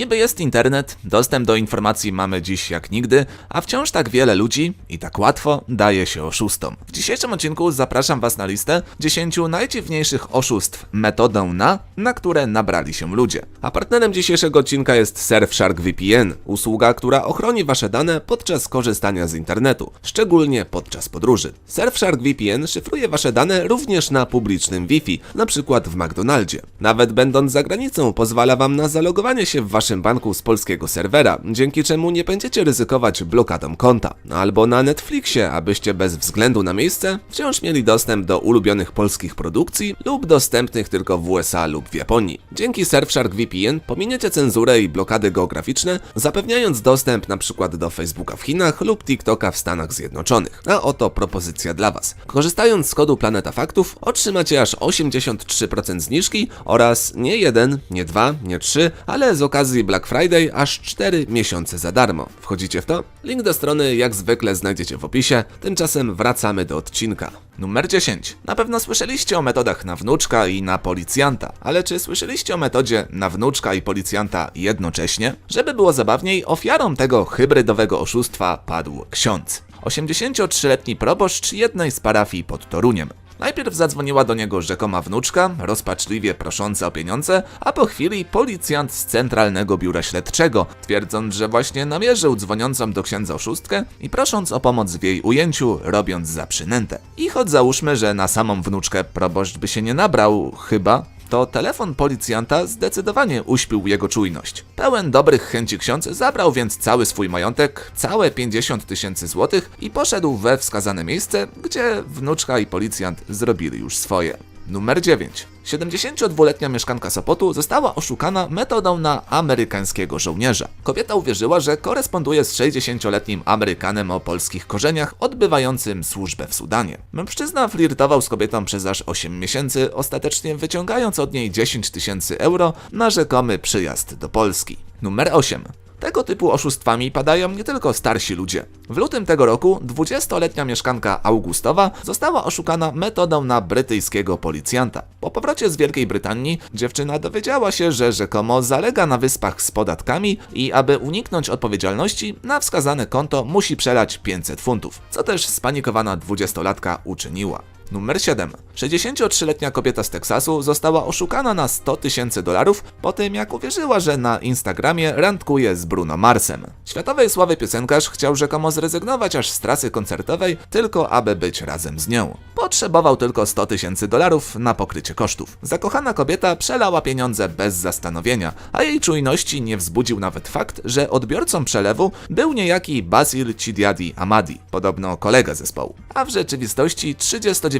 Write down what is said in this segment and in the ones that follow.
Niby jest internet, dostęp do informacji mamy dziś jak nigdy, a wciąż tak wiele ludzi i tak łatwo daje się oszustom. W dzisiejszym odcinku zapraszam Was na listę 10 najdziwniejszych oszustw metodą na, na które nabrali się ludzie. A partnerem dzisiejszego odcinka jest Surfshark VPN, usługa, która ochroni Wasze dane podczas korzystania z internetu, szczególnie podczas podróży. Surfshark VPN szyfruje Wasze dane również na publicznym Wi-Fi, przykład w McDonaldzie. Nawet będąc za granicą pozwala Wam na zalogowanie się w Waszym banku z polskiego serwera, dzięki czemu nie będziecie ryzykować blokadą konta. Albo na Netflixie, abyście bez względu na miejsce wciąż mieli dostęp do ulubionych polskich produkcji lub dostępnych tylko w USA lub w Japonii. Dzięki Surfshark VPN pominiecie cenzurę i blokady geograficzne, zapewniając dostęp przykład do Facebooka w Chinach lub TikToka w Stanach Zjednoczonych. A oto propozycja dla Was. Korzystając z kodu Planeta Faktów otrzymacie aż 83% zniżki oraz nie jeden, nie dwa, nie trzy, ale z okazji Black Friday aż 4 miesiące za darmo. Wchodzicie w to? Link do strony jak zwykle znajdziecie w opisie. Tymczasem wracamy do odcinka. Numer 10. Na pewno słyszeliście o metodach na wnuczka i na policjanta, ale czy słyszeliście o metodzie na wnuczka i policjanta jednocześnie? Żeby było zabawniej, ofiarą tego hybrydowego oszustwa padł ksiądz. 83-letni proboszcz jednej z parafii pod Toruniem. Najpierw zadzwoniła do niego rzekoma wnuczka, rozpaczliwie prosząca o pieniądze, a po chwili policjant z Centralnego Biura Śledczego, twierdząc, że właśnie namierzył dzwoniącą do księdza oszustkę i prosząc o pomoc w jej ujęciu, robiąc za przynętę. I choć załóżmy, że na samą wnuczkę proboszcz by się nie nabrał, chyba, to telefon policjanta zdecydowanie uśpił jego czujność. Pełen dobrych chęci ksiądz zabrał więc cały swój majątek, całe 50 tysięcy złotych i poszedł we wskazane miejsce, gdzie wnuczka i policjant zrobili już swoje. Numer 9. 72-letnia mieszkanka Sopotu została oszukana metodą na amerykańskiego żołnierza. Kobieta uwierzyła, że koresponduje z 60-letnim Amerykanem o polskich korzeniach odbywającym służbę w Sudanie. Mężczyzna flirtował z kobietą przez aż 8 miesięcy, ostatecznie wyciągając od niej 10 tysięcy euro na rzekomy przyjazd do Polski. Numer 8. Tego typu oszustwami padają nie tylko starsi ludzie. W lutym tego roku 20-letnia mieszkanka Augustowa została oszukana metodą na brytyjskiego policjanta. Po powrocie z Wielkiej Brytanii dziewczyna dowiedziała się, że rzekomo zalega na wyspach z podatkami i aby uniknąć odpowiedzialności na wskazane konto musi przelać 500 funtów, co też spanikowana 20-latka uczyniła. Numer 7. 63-letnia kobieta z Teksasu została oszukana na 100 tysięcy dolarów po tym, jak uwierzyła, że na Instagramie randkuje z Bruno Marsem. Światowej sławy piosenkarz chciał rzekomo zrezygnować aż z trasy koncertowej, tylko aby być razem z nią. Potrzebował tylko 100 tysięcy dolarów na pokrycie kosztów. Zakochana kobieta przelała pieniądze bez zastanowienia, a jej czujności nie wzbudził nawet fakt, że odbiorcą przelewu był niejaki Basil Chidiadi Amadi, podobno kolega zespołu, a w rzeczywistości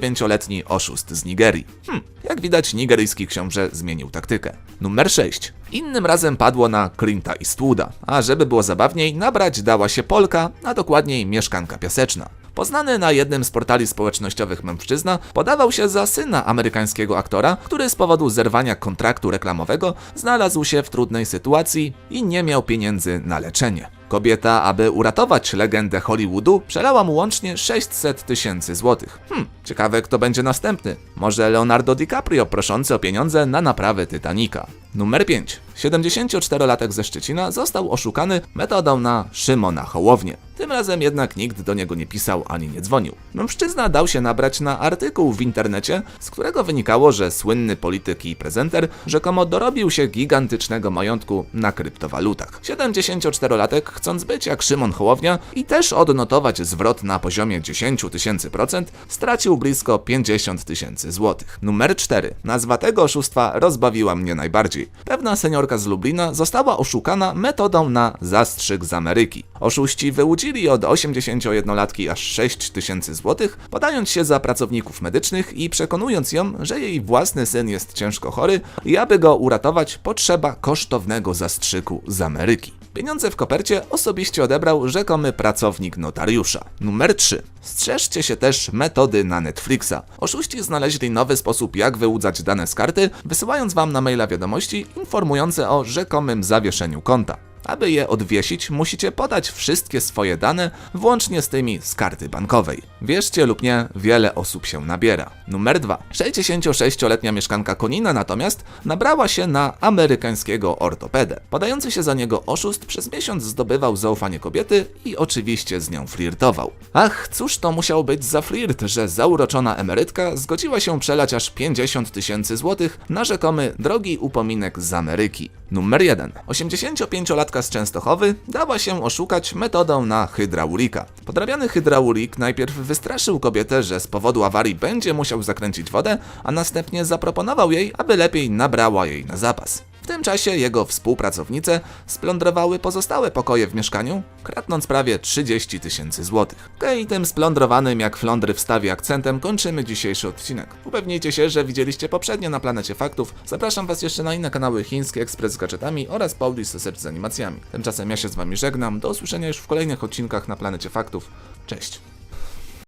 39-letni oszust z Nigerii. Hm, jak widać nigeryjski książę zmienił taktykę. Numer 6. Innym razem padło na Clint'a Eastwooda, a żeby było zabawniej, nabrać dała się Polka, a dokładniej mieszkanka piaseczna. Poznany na jednym z portali społecznościowych mężczyzna podawał się za syna amerykańskiego aktora, który z powodu zerwania kontraktu reklamowego znalazł się w trudnej sytuacji i nie miał pieniędzy na leczenie. Kobieta, aby uratować legendę Hollywoodu, przelała mu łącznie 600 tysięcy złotych. Hmm, ciekawe kto będzie następny. Może Leonardo DiCaprio proszący o pieniądze na naprawę Titanica. Numer 5. 74-latek ze Szczecina został oszukany metodą na Szymona Hołownię. Tym razem jednak nikt do niego nie pisał ani nie dzwonił. Mężczyzna dał się nabrać na artykuł w internecie, z którego wynikało, że słynny polityk i prezenter rzekomo dorobił się gigantycznego majątku na kryptowalutach. 74-latek, chcąc być jak Szymon Hołownia i też odnotować zwrot na poziomie 10 tysięcy procent, stracił blisko 50 tysięcy złotych. Numer 4. Nazwa tego oszustwa rozbawiła mnie najbardziej. Pewna seniorka z Lublina została oszukana metodą na zastrzyk z Ameryki. Oszuści wyłudzili od 81-latki aż 6 tysięcy złotych, podając się za pracowników medycznych i przekonując ją, że jej własny syn jest ciężko chory i aby go uratować potrzeba kosztownego zastrzyku z Ameryki. Pieniądze w kopercie osobiście odebrał rzekomy pracownik notariusza. Numer 3. Strzeżcie się też metody na Netflixa. Oszuści znaleźli nowy sposób, jak wyłudzać dane z karty, wysyłając wam na maila wiadomości informujące o rzekomym zawieszeniu konta. Aby je odwiesić, musicie podać wszystkie swoje dane, włącznie z tymi z karty bankowej. Wierzcie lub nie, wiele osób się nabiera. Numer 2. 66-letnia mieszkanka Konina natomiast nabrała się na amerykańskiego ortopedę. Podający się za niego oszust przez miesiąc zdobywał zaufanie kobiety i oczywiście z nią flirtował. Ach, cóż to musiał być za flirt, że zauroczona emerytka zgodziła się przelać aż 50 tysięcy złotych na rzekomy drogi upominek z Ameryki. Numer 1. 85-latka z Częstochowy dała się oszukać metodą na hydraulika. Podrabiany hydraulik najpierw wystraszył kobietę, że z powodu awarii będzie musiał zakręcić wodę, a następnie zaproponował jej, aby lepiej nabrała jej na zapas. Tym czasie jego współpracownice splądrowały pozostałe pokoje w mieszkaniu, kradnąc prawie 30 tysięcy złotych. Okej, tym splądrowanym jak flądry w stawie akcentem kończymy dzisiejszy odcinek. Upewnijcie się, że widzieliście poprzednio na Planecie Faktów. Zapraszam was jeszcze na inne kanały Chiński Ekspres z gadżetami oraz Paulis Research z animacjami. Tymczasem ja się z wami żegnam, do usłyszenia już w kolejnych odcinkach na Planecie Faktów. Cześć!